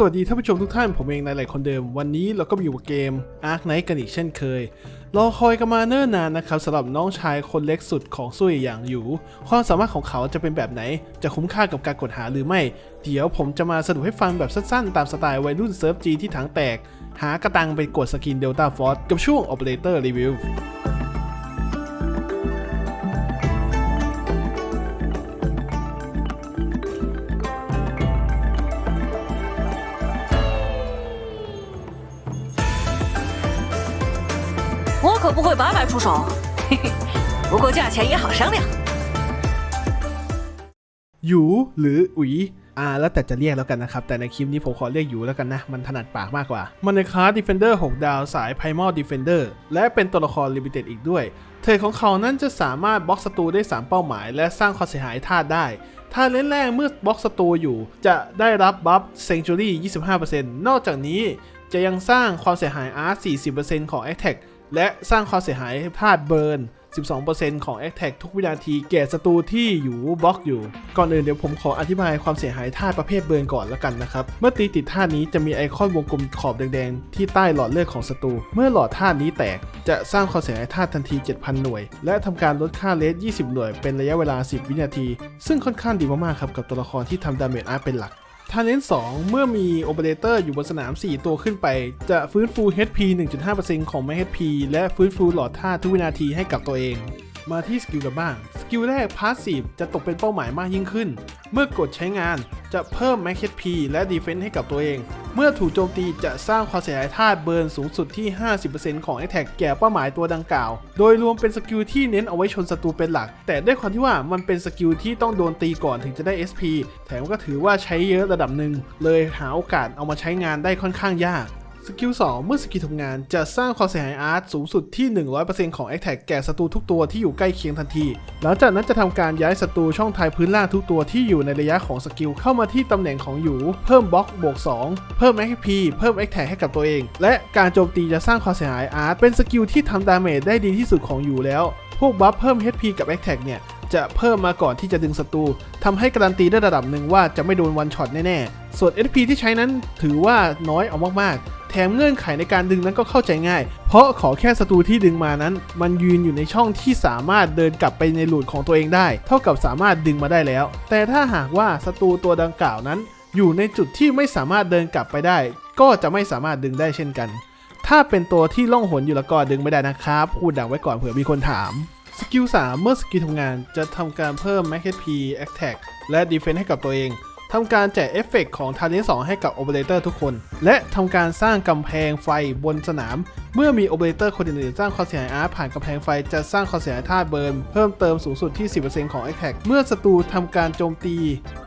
สวัสดีท่านผู้ชมทุกท่านผมเองนายหลคนเดิม วันนี้เราก็มาอยู่กับเกม Ark Knight กันอีกเช่นเคย รอคอยกันมาเนิ่นนานนะครับสำหรับน้องชายคนเล็กสุดของซุยอย่างอยู่ ความสามารถของเขาจะเป็นแบบไหน จะคุ้มค่ากับการกดหาหรือไม่ เดี๋ยวผมจะมาสรุปให้ฟังแบบสั้นๆ ตามสไตล์วัยรุ่นเซิร์ฟจีที่ถังแตก หากระตังไปกดสกิน Delta Force กับช่วง Operator Review 不会白白出手，嘿嘿。不过价钱也好商量。 หยูหรืออุ๋ยอ่าแล้วแต่จะเรียกแล้วกันนะครับ แต่ในคลิปนี้ผมขอเรียกหยูแล้วกันนะ มันถนัดปากมากกว่า มันในคลาส Defender 6 ดาวสาย Primal Defender และเป็นตัวละคร Limited อีกด้วย เทรดของเขานั้นจะสามารถบล็อกศัตรูได้ 3 เป้าหมาย และสร้างความเสียหายธาตุได้ ถ้าเล่นแรกเมื่อบล็อกศัตรูอยู่ จะได้รับบัฟ Sanctuary 25%นอกจากนี้จะยังสร้างความเสียหาย Art 40%ของ Attack และสร้างความเสียหายธาตุเบิร์น 12%ของ a t t a c k ทุกวินาทีแก่ศัตรูที่อยู่บล็อกอยู่ ก่อนอื่นเดี๋ยวผมขออธิบายความเสียหายธาตุประเภทเบิร์นก่อนแล้วกันนะครับ เมื่อตีติดธาตุนี้จะมีไอคอนวงกลมขอบแดงๆ ที่ใต้หลอดเลือดของศัตรู เมื่อหลอดธาตุนี้แตก จะสร้างความเสียหายธาตุทันที 7,000 หน่วย และทำการลดค่าเลส20 หน่วย เป็นระยะเวลา 10 วินาที ซึ่งค่อนข้างดีมากๆครับกับตัวละครที่ทำดาเมจอาร์เป็นหลัก ทาเลนต์2เมื่อมีโอเปอเรเตอร์อยู่บนสนาม 4 ตัวขึ้นไป จะฟื้นฟู HP 1.5%ของแม่ HP และฟื้นฟูหลอดธาตุทุกวินาทีให้กับตัวเอง มาที่สกิลกันบ้าง สกิลแรกพาสซีฟจะตกเป็นเป้าหมายมากยิ่งขึ้น เมื่อกดใช้งานจะเพิ่ม Max HP และ Defense ให้กับตัวเอง เมื่อถูกโจมตีจะสร้างความเสียหายธาตุเบิร์นสูงสุดที่ 50%ของ Attack แก่เป้าหมายตัวดังกล่าว โดยรวมเป็นสกิลที่เน้นเอาไว้ชนศัตรูเป็นหลัก แต่ด้วยความที่ว่ามันเป็นสกิลที่ต้องโดนตีก่อนถึงจะได้ SP แถมก็ถือว่าใช้เยอะระดับหนึ่งเลยหาโอกาสเอามาใช้งานได้ค่อนข้างยาก สกิล2เมื่อสกิลทำงานจะสร้างความเสียหายอาร์ตสูงสุดที่ 100%ของ a t t a c k แก่ศัตรูทุกตัวที่อยู่ใกล้เคียงทันที หลังจากนั้นจะทำการย้ายศัตรูช่องทายพื้นล่างทุกตัวที่อยู่ในระยะของสกิลเข้ามาที่ตำแหน่งของอยู่ เพิ่มบล็อกบวก2 เพิ่ม HP เพิ่ม a t t a c k ให้กับตัวเอง และการโจมตีจะสร้างความเสียหายอาร์ตเป็นสกิลที่ทำดาเมจได้ดีที่สุดของอยู่แล้ว พวกบัฟเพิ่ม HP กับ a t t a c k เนี่ยจะเพิ่มมาก่อนที่จะดึงศัตรูทำให้การันตีได้ระดับหนึ่งว่าจะไม่โดนวันช็อตแน่ ๆ ส่วน SP ที่ใช้นั้นถือว่าน้อยเอามาก ๆ แถมเงื่อนไขในการดึงนั้นก็เข้าใจง่าย เพราะขอแค่ศัตรูที่ดึงมานั้น มันยืนอยู่ในช่องที่สามารถเดินกลับไปในหลูดของตัวเองได้ เท่ากับสามารถดึงมาได้แล้ว แต่ถ้าหากว่าศัตรูตัวดังกล่าวนั้น อยู่ในจุดที่ไม่สามารถเดินกลับไปได้ ก็จะไม่สามารถดึงได้เช่นกัน ถ้าเป็นตัวที่ล่องหนอยู่แล้วก็ดึงไม่ได้นะครับพูดดักไว้ก่อนเผื่อมีคนถามสกิล3เมื่อสกิลทำงานจะทำการเพิ่ม Max HP Attack และ Defense ให้กับตัวเอง ทำการแจกเอฟเฟกต์ของทาเลน2ให้กับโอเปอเรเตอร์ทุกคน และทำการสร้างกำแพงไฟบนสนาม เมื่อมีโอเปอเรเตอร์คนอื่นๆสร้างความเสียหายอาร์ผ่านกำแพงไฟจะสร้างความเสียหายธาตุเบิร์นเพิ่มเติมสูงสุดที่ 10%ของ Attack เมื่อศัตรูทำการโจมตี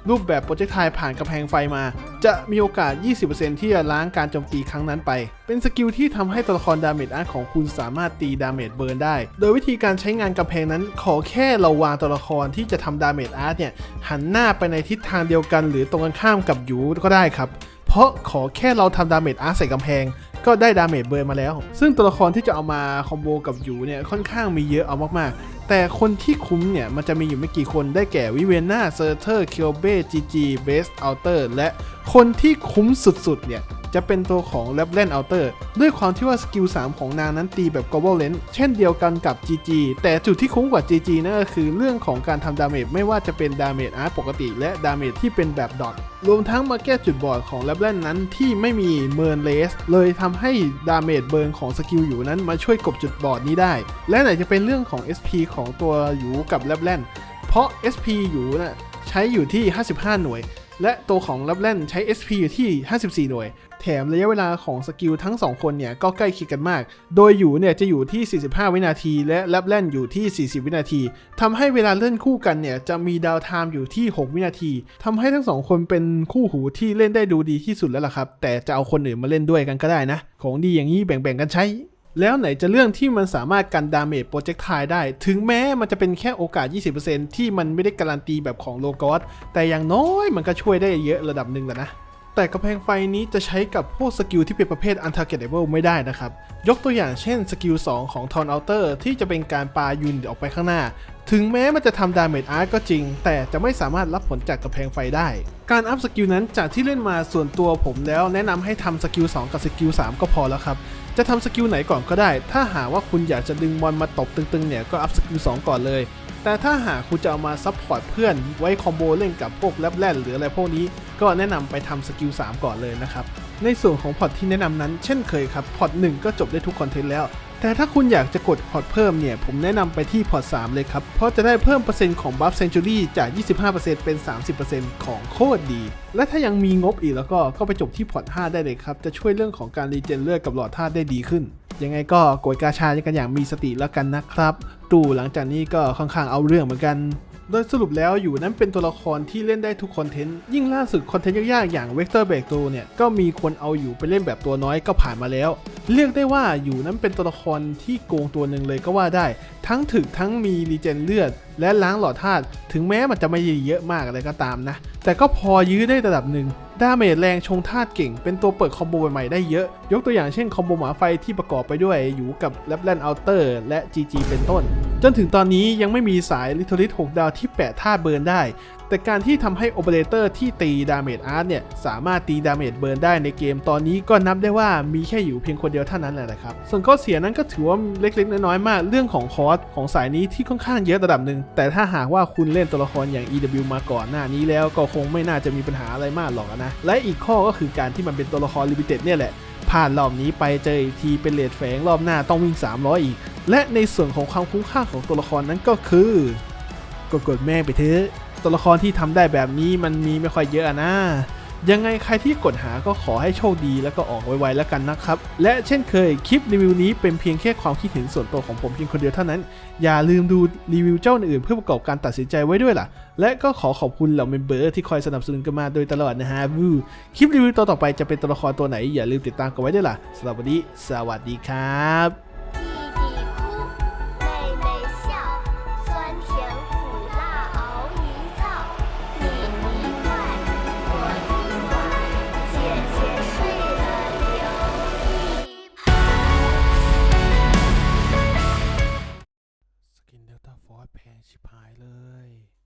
รูปแบบโปรเจกต์ไทผ่านกำแพงไฟมา จะมีโอกาส 20%ที่จะล้างการโจมตีครั้งนั้นไป เป็นสกิลที่ทำให้ตัวละครดาเมจอาร์ของคุณสามารถตีดาเมจเบิร์นได้ โดยวิธีการใช้งานกำแพงนั้นขอแค่เราวางตัวละครที่จะทำดาเมจอาร์เนี่ยหันหน้าไปในทิศทางเดียวกัน หรือตรงกันข้ามกับยูก็ได้ครับ เพราะขอแค่เราทำดาเมจอาร์ใส่กำแพง ก็ได้ดาเมจเบิร์นมาแล้ว ซึ่งตัวละครที่จะเอามาคอมโบกับยูเนี่ยค่อนข้างมีเยอะเอามากๆ แต่คนที่คุ้มเนี่ยมันจะมีอยู่ไม่กี่คนได้แก่วิเวน่าเซอร์เทอร์คิวเบจีจีเบสอัลเตอร์และคนที่คุ้มสุดๆเนี่ย จะเป็นตัวของแ a บเลนอัลเตอร์ด้วยความที่ว่าสกิล 3 ของนางนั้นตีแบบ global lens เช่นเดียวกันกับ GG แต่จุดที่คุ้มกว่า GG นั่นก็คือเรื่องของการทำดาเมจไม่ว่าจะเป็นดาเมจอาร์ตปกติ และดาเมจที่เป็นแบบดอทรวมทั้งมาแก้จุดบอดของแ a บเลนนั้นที่ไม่มีเมิร์นเลสเลยทำให้ดาเมจเบิร์นของสกิลอยู่นั้นมาช่วยกบจุดบอดนี้ได้ และไหนจะเป็นเรื่องของ SP ของตัวอยู่กับแ a บเลนเพราะ SP อยู่น่ะใช้อยู่ที่ 55 หน่วยและตัวของลับแลนใช้ SP อยู่ที่ 54 หน่วย แถมระยะเวลาของสกิลทั้ง 2 คนเนี่ยก็ใกล้เคียงกันมาก โดยอยู่เนี่ยจะอยู่ที่ 45 วินาที และลับแลนอยู่ที่ 40 วินาทีทำให้เวลาเล่นคู่กันเนี่ยจะมีดาวไทม์อยู่ที่ 6 วินาทีทำให้ทั้งสองคนเป็นคู่หูที่เล่นได้ดูดีที่สุดแล้วล่ะครับ แต่จะเอาคนอื่นมาเล่นด้วยกันก็ได้นะ ของดีอย่างนี้แบ่งๆกันใช้แล้วไหนจะเรื่องที่มันสามารถกันดาเมจโปรเจกต์ไทได้ ถึงแม้มันจะเป็นแค่โอกาส 20%ที่มันไม่ได้การันตีแบบของโลกอสแต่อย่างน้อยมันก็ช่วยได้เยอะระดับหนึ่งแล้วนะ แต่กำแพงไฟนี้จะใช้กับพวกสกิลที่เป็นประเภท untargetable ไม่ได้นะครับ ยกตัวอย่างเช่นสกิล 2 ของ Torn Outer ที่จะเป็นการปายูนิตออกไปข้างหน้า ถึงแม้มันจะทำดาเมจอาร์ก็จริง แต่จะไม่สามารถรับผลจากกำแพงไฟได้ การอัพสกิลนั้นจากที่เล่นมาส่วนตัวผมแล้วแนะนำให้ทำสกิล 2 กับสกิล 3 ก็พอแล้วครับ จะทำสกิลไหนก่อนก็ได้ ถ้าหาว่าคุณอยากจะดึงมอนมาตบตึงๆเนี่ยก็อัพสกิล 2 ก่อนเลย แต่ถ้าหากคุณจะเอามาซับพอร์ตเพื่อนไว้คอมโบเล่นกับพวกแลบแลนหรืออะไรพวกนี้ ก็แนะนำไปทำสกิล3ก่อนเลยนะครับ ในส่วนของพอร์ตที่แนะนำนั้นเช่นเคยครับ พอร์ต1ก็จบได้ทุกคอนเทนต์แล้ว แต่ถ้าคุณอยากจะกดพอร์ตเพิ่มเนี่ย ผมแนะนำไปที่พอร์ต3เลยครับ เพราะจะได้เพิ่มเปอร์เซ็นต์ของบัฟเซนจูรี่จาก 25%เป็น 30%ของโคตรดี และถ้ายังมีงบอีกแล้วก็ก็ไปจบที่พอร์ต5ได้เลยครับจะช่วยเรื่องของการรีเจนเลือดกับหลอดธาตุได้ดีขึ้น ยังไงก็กดกาชากันอย่างมีสติแล้วกันนะครับ ตู่หลังจากนี้ก็ค่อนข้างเอาเรื่องเหมือนกันโดยสรุปแล้วอยู่นั้นเป็นตัวละครที่เล่นได้ทุกคอนเทนต์ ยิ่งล่าสุดคอนเทนต์ยากๆอย่าง Vector b r e a k t h r o u g h เนี่ย ก็มีคนเอาอยู่ไปเล่นแบบตัวน้อยก็ผ่านมาแล้ว เรียกได้ว่าอยู่นั้นเป็นตัวละครที่โกงตัวหนึ่งเลยก็ว่าได้ ทั้งถึกทั้งมีรีเจนเลือด และล้างหลอดธาตุถึงแม้มันจะไม่เยอะมากอะไรก็ตามนะ แต่ก็พอยื้อได้ระดับหนึ่ง ดาเมจแรงชงธาตุเก่ง เป็นตัวเปิดคอมโบใหม่ๆได้เยอะ ยกตัวอย่างเช่นคอมโบหมาไฟที่ประกอบไปด้วยอยู่กับแลบแลนอัลเตอร์และ GG เป็นต้น จนถึงตอนนี้ยังไม่มีสายลิทลิท6ดาวที่แปะท่าเบิร์นได้ แต่การที่ทำให้โอเปอเรเตอร์ที่ตีดาเมจอาร์ตเนี่ยสามารถตีดาเมจเบิร์นได้ในเกมตอนนี้ก็นับได้ว่ามีแค่อยู่เพียงคนเดียวเท่านั้นแหละนะครับ ส่วนข้อเสียนั้นก็ถือว่าเล็กๆ น้อยๆ มากเรื่องของคอสของสายนี้ที่ค่อนข้างเยอะระดับหนึ่งแต่ถ้าหากว่าคุณเล่นตัวละครอย่าง EW มาก่อนหน้านี้แล้วก็คงไม่น่าจะมีปัญหาอะไรมากหรอกนะและอีกข้อก็คือการที่มันเป็นตัวละครลิมิเต็ดเนี่ยแหละผ่านรอบนี้ไปเจออีกทีเป็นเลดแฝงรอบหน้าต้องวิ่ง 300 อีก และในส่วนของความคุ้มค่าของตัวละครนั้นก็คือ กดกดแม่งไปเถอะตัวละครที่ทำได้แบบนี้มันมีไม่ค่อยเยอะนะ ยังไงใครที่กดหาก็ขอให้โชคดีแล้วก็ออกไวๆแล้วกันนะครับ และเช่นเคยคลิปรีวิวนี้เป็นเพียงแค่ความคิดเห็นส่วนตัวของผมเพียงคนเดียวเท่านั้น อย่าลืมดูรีวิวเจ้าอื่นๆเพื่อประกอบการตัดสินใจไว้ด้วยล่ะ และก็ขอขอบคุณเหล่าเมมเบอร์ที่คอยสนับสนุนกันมาโดยตลอดนะฮะวูคลิปรีวิวต่อไปจะเป็นตัวละครตัวไหนอย่าลืมติดตามกันไว้ด้วยล่ะสำหรับวันนี้สวัสดีครับ